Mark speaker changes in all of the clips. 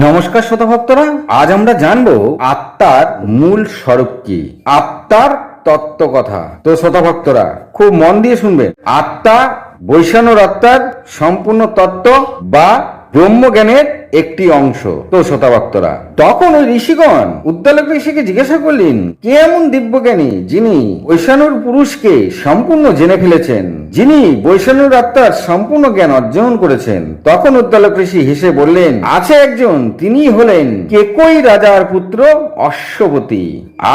Speaker 1: নমস্কার শ্রোতা ভক্তরা আজ আমরা জানব আত্মার মূল স্বরূপ কি? আত্মার তত্ত্ব কথা তো শ্রোতা ভক্তরা খুব মন দিয়ে শুনবেন। আত্মা বৈষ্ণর আত্মার সম্পূর্ণ তত্ত্ব বা ব্রহ্মজ্ঞানের একটি অংশ। তো শ্রোতা ভক্তরা তখন ওই ঋষিগণ উদ্দালক ঋষিকে জিজ্ঞাসা করলেন, কে এমন দিব্যজ্ঞানী যিনি বৈষাণুর পুরুষকে সম্পূর্ণ জেনে ফেলেছেন, যিনি বৈষাণুর আত্মার সম্পূর্ণ জ্ঞান অর্জন করেছেন? তখন উদ্দালক ঋষি হেসে বললেন, আছে একজন, তিনি হলেন কেকই রাজার পুত্র অশ্বপতি।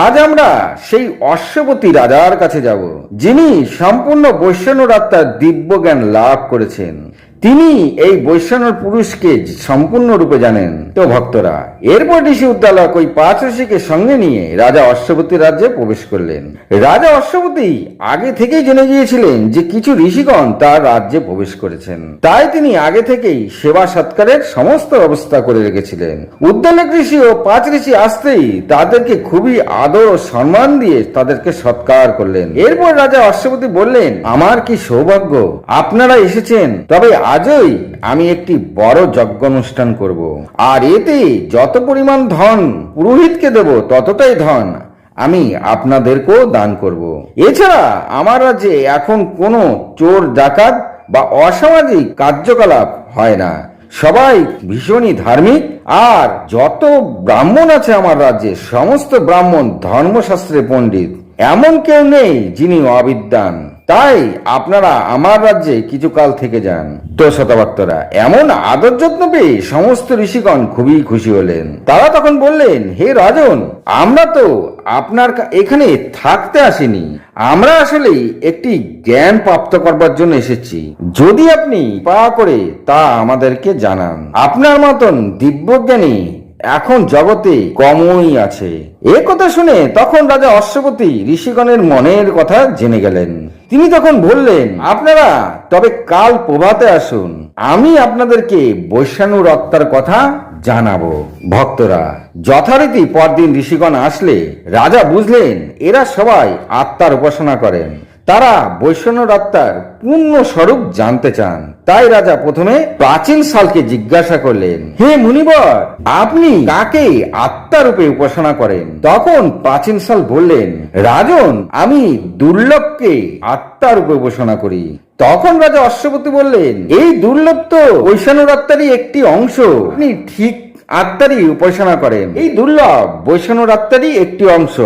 Speaker 1: আজ আমরা সেই অশ্বপতি রাজার কাছে যাব, যিনি সম্পূর্ণ বৈষ্ণব আত্মার দিব্য জ্ঞান লাভ করেছেন। তিনি এই বৈষ্ণব পুরুষকে সম্পূর্ণরূপে জানেন। তো ভক্তরা, এরপর ঋষি উদ্দালক ওই পাঁচ ঋষিকে সঙ্গে নিয়ে রাজা অশ্বপতি রাজ্যে প্রবেশ করলেন। রাজা অশ্বপতি আগে থেকেই জেনে গিয়েছিলেন যে কিছু ঋষিগণ তার রাজ্যে প্রবেশ করেছেন। তাই তিনি আগে থেকেই সেবা সৎকারের সমস্ত ব্যবস্থা করে রেখেছিলেন। উদ্দালক ঋষি ও পাঁচ ঋষি আসতেই তাদেরকে খুবই আদর ও সম্মান দিয়ে তাদেরকে সৎকার করলেন। এরপর রাজা অশ্বপতি বললেন, আমার কি সৌভাগ্য? আপনারা এসেছেন। তবে আজই আমি একটি বড় যজ্ঞ অনুষ্ঠান করব। আর এতে যত পরিমাণ ধন পুরোহিতকে দেব, ততটাই ধন আমি আপনাদেরকেও দান করব। এছাড়া আমার রাজ্যে এখন কোনো চোর ডাকাত বা অসামাজিক কার্যকলাপ হয় না। সবাই ভীষণই ধার্মিক, আর যত ব্রাহ্মণ আছে আমার রাজ্যে, সমস্ত ব্রাহ্মণ ধর্মশাস্ত্রে পণ্ডিত। এমন কেউ নেই যিনি অবিদ্যান। তাই আপনারা আমার রাজ্যে কিছু কাল থেকে যান। তো শতভক্তরা এমন আদর যত্ন পেয়ে সমস্ত ঋষিগণ খুবই খুশি হলেন। তারা তখন বললেন, হে রাজন, আমরা তো আপনার এখানে থাকতে আসিনি। আমরা আসলে একটি জ্ঞান প্রাপ্ত করবার জন্য এসেছি। যদি আপনি পা করে তা আমাদেরকে জানান। আপনার মতন দিব্যজ্ঞানী এখন জগতে কমই আছে। এ কথা শুনে তখন রাজা অশ্বপতি ঋষিগণের মনের কথা জেনে গেলেন। তিনি তখন বললেন, আপনারা, তবে কাল প্রভাতে আসুন। আমি আপনাদেরকে বৈশ্যাণু রক্তার কথা জানাব। ভক্তরা, যথারীতি পরদিন ঋষিগণ আসলে রাজা বুঝলেন, এরা সবাই আত্মার উপাসনা করেন। তারা বৈষ্ণব আত্মার পূর্ণ স্বরূপ জানতে চান। তাই রাজা প্রথমে প্রাচীন সালকে জিজ্ঞাসা করলেন, হে মুনিবর, আপনি কাকে আত্মারূপে উপাসনা করেন? তখন প্রাচীন সাল বললেন, রাজন, আমি দুর্লভকে আত্মারূপে উপাসনা করি। তখন রাজা অশ্বপতি বললেন, এই দুর্লভ তো বৈষ্ণব আত্মারই একটি অংশ। আপনি ঠিক আত্মারই উপাসনা করেন। এই দুর্লভ বৈষ্ণব আত্মারই একটি অংশ।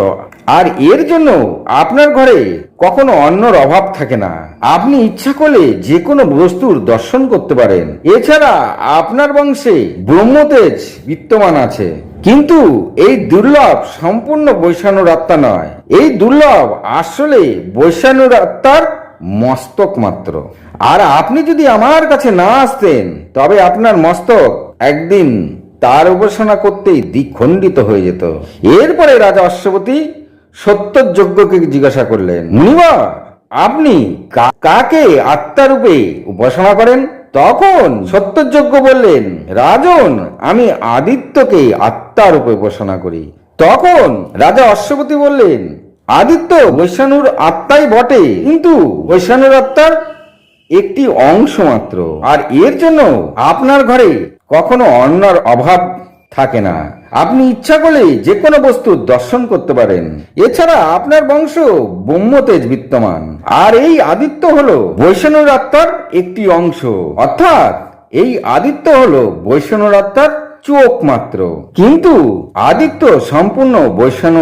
Speaker 1: আর এর জন্য আপনার ঘরে কখনো অন্যর অভাব থাকে না। আপনি ইচ্ছা করলে যে কোনো বস্তুর দর্শন করতে পারেন। এছাড়া আপনার বংশে ব্রহ্মতেজ বিদ্যমান আছে। কিন্তু এই দুর্লভ সম্পূর্ণ বৈষ্ণব আত্মা নয়। এই দুর্লভ আসলে বৈষ্ণব আত্মার মস্তক মাত্র। আর আপনি যদি আমার কাছে না আসতেন, তবে আপনার মস্তক একদিন তার উপাসনা করতেই দ্বিখণ্ডিত হয়ে যেত। এরপরে রাজা অশ্বপতি সত্যযজ্ঞকে জিজ্ঞাসা করলেন মুনিবার আপনি কাকে আত্মারূপে উপাসনা করেন? তখন সত্যযজ্ঞ বললেন, রাজন, আমি আদিত্যকে আত্মারূপে উপাসনা করি। তখন রাজা অশ্বপতি বললেন, আদিত্য বৈশ্যানুর আত্মাই বটে, কিন্তু বৈশ্যানুর আত্মার একটি অংশ মাত্র, আর এর জন্য আপনার ঘরে কখনো অন্যর অভাব থাকে না। আপনি ইচ্ছা করলে যে কোনো বস্তু দর্শন করতে পারেন। এছাড়া আপনার বংশ ব্রহ্মতেজ বিদ্যমান। আর এই আদিত্য হলো বৈষ্ণব আত্মার একটি অংশ। অর্থাৎ এই আদিত্য হলো বৈষ্ণব আত্মার চোখ মাত্র। কিন্তু আদিত্য সম্পূর্ণ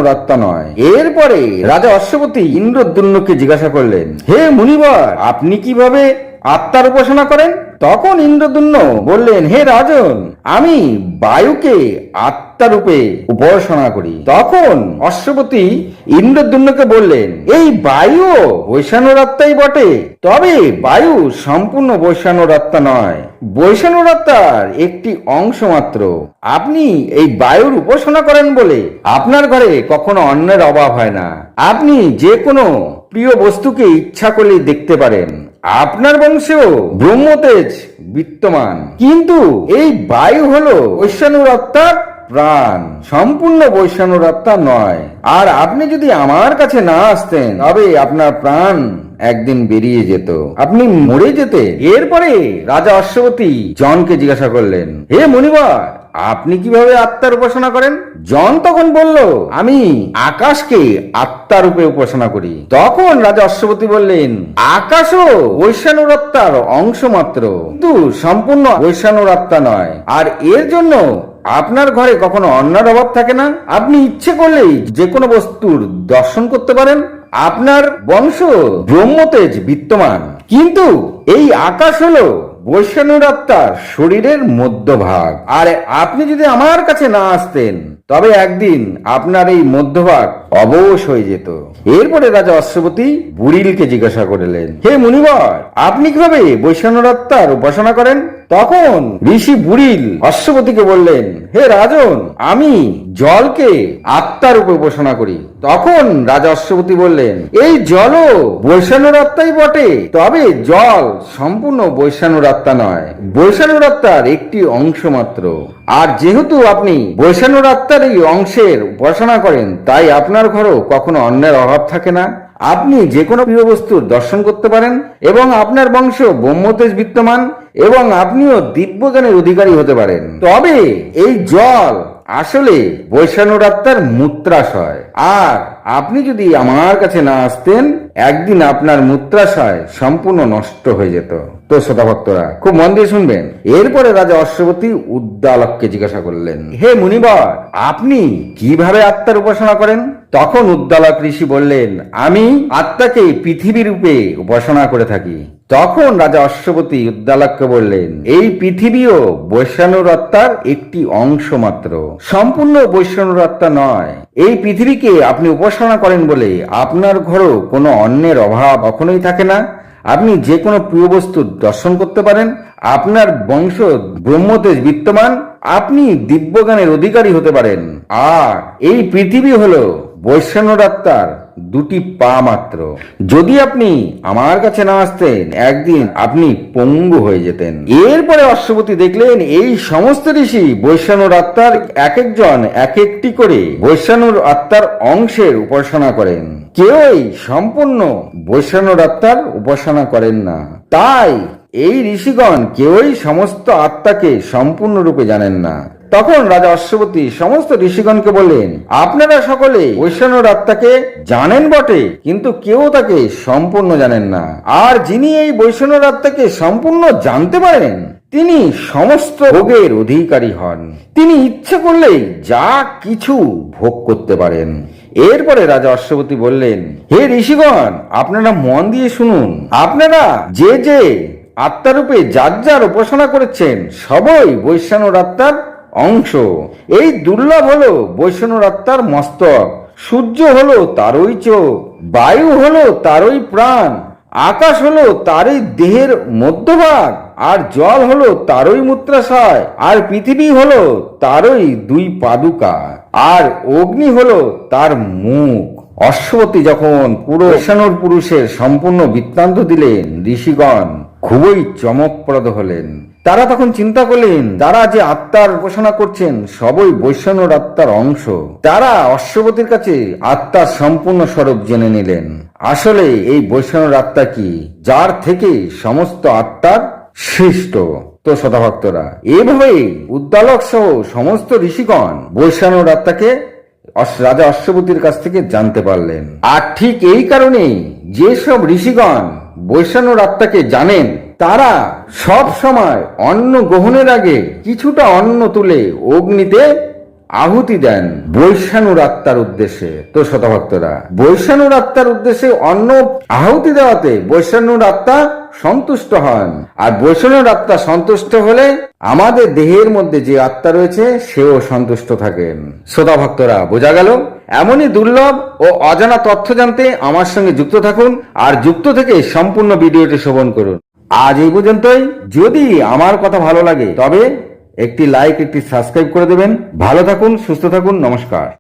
Speaker 1: আত্মা নয়। এরপরে রাজা অশ্বপতি ইন্দ্রদ্যুম্নকে জিজ্ঞাসা করলেন, হে মুনিবর, আপনি কীভাবে আত্মার উপাসনা করেন, তখন ইন্দ্রদুম্ন বললেন, হে রাজন, আমি বায়ুকে আত্মারূপে উপাসনা করি। তখন অশ্বপতি ইন্দ্রদুম্নকে বললেন, এই বায়ু বৈশানুর আত্মাই বটে, তবে বায়ু সম্পূর্ণ বৈশানুর আত্মা নয়। বৈশানুর আত্মার একটি অংশ মাত্র। আপনি এই বায়ুর উপাসনা করেন বলে আপনার ঘরে কখনো অন্যের অভাব হয় না। আপনি যে কোনো প্রিয় বস্তুকে ইচ্ছা করলে দেখতে পারেন। আপনার বংশেও ব্রহ্মতেজ বিদ্যমান কিন্তু এই বায়ু হলো বৈশ্যানুর আত্মার প্রাণ। সম্পূর্ণ বৈশ্যানুর আত্মা নয়। আর আপনি যদি আমার কাছে না আসতেন, তবে আপনার প্রাণ একদিন বেরিয়ে যেত। আপনি মরে যেতে। এরপরে রাজা অশ্বতী জনকে জিজ্ঞাসা করলেন, হে মনিবার আপনি কীভাবে আত্মার উপাসনা করেন? জন তখন বলল, আমি আকাশকে আত্মা রূপে উপাসনা করি। তখন রাজা অশ্বপতি বললেন, আকাশও বৈশ্বানুর আত্মার অংশ মাত্র। কিন্তু সম্পূর্ণ বৈশ্বানুর আত্মা নয়। আর এর জন্য আপনার ঘরে কখনো অন্যার অভাব থাকে না? আপনি ইচ্ছে করলেই যে কোনো বস্তুর দর্শন করতে পারেন। আপনার বংশ ব্রহ্মতেজ বিদ্যমান। কিন্তু এই আকাশ হলো বৈষ্ণুর আত্মার শরীরের মধ্যভাগ। আর আপনি যদি আমার কাছে না আসতেন, তবে একদিন আপনার এই মধ্যভাগ অবশ হয়ে যেত। এরপরে রাজা অশ্বপতি বুড়িলকে জিজ্ঞাসা করলেন, হে মুনিবর, আপনি কীভাবে বৈষ্ণুর আত্মার উপাসনা করেন? তখন ঋষি বুড়িল অশ্বপতিকে বললেন, হে রাজন, আমি জলকে আত্মার উপর উপাসনা করি। তখন রাজা অশ্বপতি বললেন, এই জলও বৈষ্ণুর আত্মাই বটে, তবে জল সম্পূর্ণ বৈষ্ণুর আত্মা নয়। বৈষ্ণুর আত্মার একটি অংশ মাত্র। আর যেহেতু আপনি বৈষ্ণুর আত্মার এই অংশের উপাসনা করেন, তাই আপনার ঘরেও কখনো অন্যের অভাব থাকে না। আপনি যে কোনো প্রিয় বস্তুর দর্শন করতে পারেন এবং আপনার বংশ ব্রহ্মতেজ বিদ্যমান এবং আপনিও দিব্যজ্ঞানের অধিকারী হতে পারেন। তবে এই জল আসলে বৈষ্ণুর আত্মার মূত্রাশয়। আর আপনি যদি আমার কাছে না আসতেন, একদিন আপনার মূত্রাশয় সম্পূর্ণ নষ্ট হয়ে যেত। তো শ্রোতা ভক্তরা খুব মন দিয়ে শুনবেন। এরপরে রাজা অশ্বপতি উদ্দালককে জিজ্ঞাসা করলেন, হে মুনিবর, আপনি কীভাবে আত্মার উপাসনা করেন? তখন উদ্দালক ঋষি বললেন, আমি আত্মাকে পৃথিবী রূপে উপাসনা করে থাকি। তখন রাজা অশ্বপতি উদ্দালককে বললেন, এই পৃথিবীও বৈশ্বানুর আত্মার একটি অংশ মাত্র। সম্পূর্ণ বৈশ্বানুর আত্মা নয়। এই পৃথিবীকে আপনি উপাসনা করেন বলে আপনার ঘরও কোনো অন্যের অভাব কখনোই থাকে না। আপনি যে কোনো প্রিয় বস্তুর দর্শন করতে পারেন। আপনার বংশ ব্রহ্মতেজ বিদ্যমান। আপনি দিব্যজ্ঞানের অধিকারী হতে পারেন। আর এই পৃথিবী হল বৈষ্ণব আত্মার দুটি পা মাত্র। যদি আপনি আমার কাছে না আসতেন, একদিন আপনি পঙ্গু হয়ে যেতেন। এরপরে অশ্বপতি দেখলেন, এই সমস্ত ঋষি বৈষ্ণব আত্মার এক একজন এক একটি করে বৈষ্ণব আত্মার অংশের উপাসনা করেন। কেউই সম্পূর্ণ বৈষ্ণব আত্মার উপাসনা করেন না। তাই এই ঋষিগণ কেউই সমস্ত আত্মাকে সম্পূর্ণরূপে জানেন না। তখন রাজা অশ্বপতি সমস্ত ঋষিগণকে বললেন, আপনারা সকলে বৈষ্ণব আত্মাকে জানেন বটে, কিন্তু কেউ তাকে সম্পূর্ণ জানেন না। আর যিনি এই বৈষ্ণব আত্মাকে সম্পূর্ণ জানতে পারেন, তিনি সমস্ত ভোগের অধিকারী হন। তিনি ইচ্ছে করলেই যা কিছু ভোগ করতে পারেন। এরপরে রাজা অশ্বপতি বললেন, হে ঋষিগণ, আপনারা মন দিয়ে শুনুন। আপনারা যে যে আত্মারূপে যার যার উপাসনা করেছেন, সবই বৈষ্ণব আত্মার অংশ। এই দুর্লভ হলো বৈষ্ণব আত্মার মস্তক। সূর্য হলো তারই চোখ, বায়ু হলো তারই প্রাণ, আকাশ হলো তারই দেহের মধ্যভাগ, আর জল হলো তারই মূত্রাশয়, আর পৃথিবী হলো তারই দুই পাদুকা। আর অগ্নি হলো তার মুখ। অশ্বতী যখন পুরো পুরুষের সম্পূর্ণ বৃত্তান্ত দিলেন, ঋষিগণ খুবই চমকপ্রদ হলেন। তারা তখন চিন্তা করলেন, তারা যে আত্মার উপাসনা করছেন, সবই বৈষ্ণব আত্মার অংশ। তারা অশ্বপতির কাছে আত্মার সম্পূর্ণ স্বরূপ জেনে নিলেন। আসলে এই বৈষ্ণব আত্মা কি? যার থেকে সমস্ত আত্মার সৃষ্ট। তো সদাভক্তরা। এভাবেই উদ্দালক সহ সমস্ত ঋষিগণ বৈষ্ণব আত্মাকে রাজা অশ্বপতির কাছ থেকে জানতে পারলেন। আর ঠিক এই কারণেই যেসব ঋষিগণ বৈষ্ণব আত্মাকে জানেন, তারা সব সময় অন্ন গ্রহণের আগে কিছুটা অন্ন তুলে অগ্নিতে আহুতি দেন বৈষ্ণুর আত্মার উদ্দেশ্যে। তো শতভক্তরা বৈষ্ণুর আত্মার উদ্দেশ্যে অন্ন আহুতি দেওয়াতে বৈষ্ণুর আত্মা সন্তুষ্ট হন। আর বৈষ্ণব আত্মা সন্তুষ্ট হলে আমাদের দেহের মধ্যে যে আত্মা রয়েছে, সেও সন্তুষ্ট থাকেন। শ্রোতা ভক্তরা বোঝা গেল? এমনই দুর্লভ ও অজানা তথ্য জানতে আমার সঙ্গে যুক্ত থাকুন আর যুক্ত থেকে সম্পূর্ণ ভিডিওটি শ্রবণ করুন। আজ এই পর্যন্তই। যদি আমার কথা ভালো লাগে, তবে একটি লাইক একটি সাবস্ক্রাইব করে দেবেন। ভালো থাকুন সুস্থ থাকুন নমস্কার।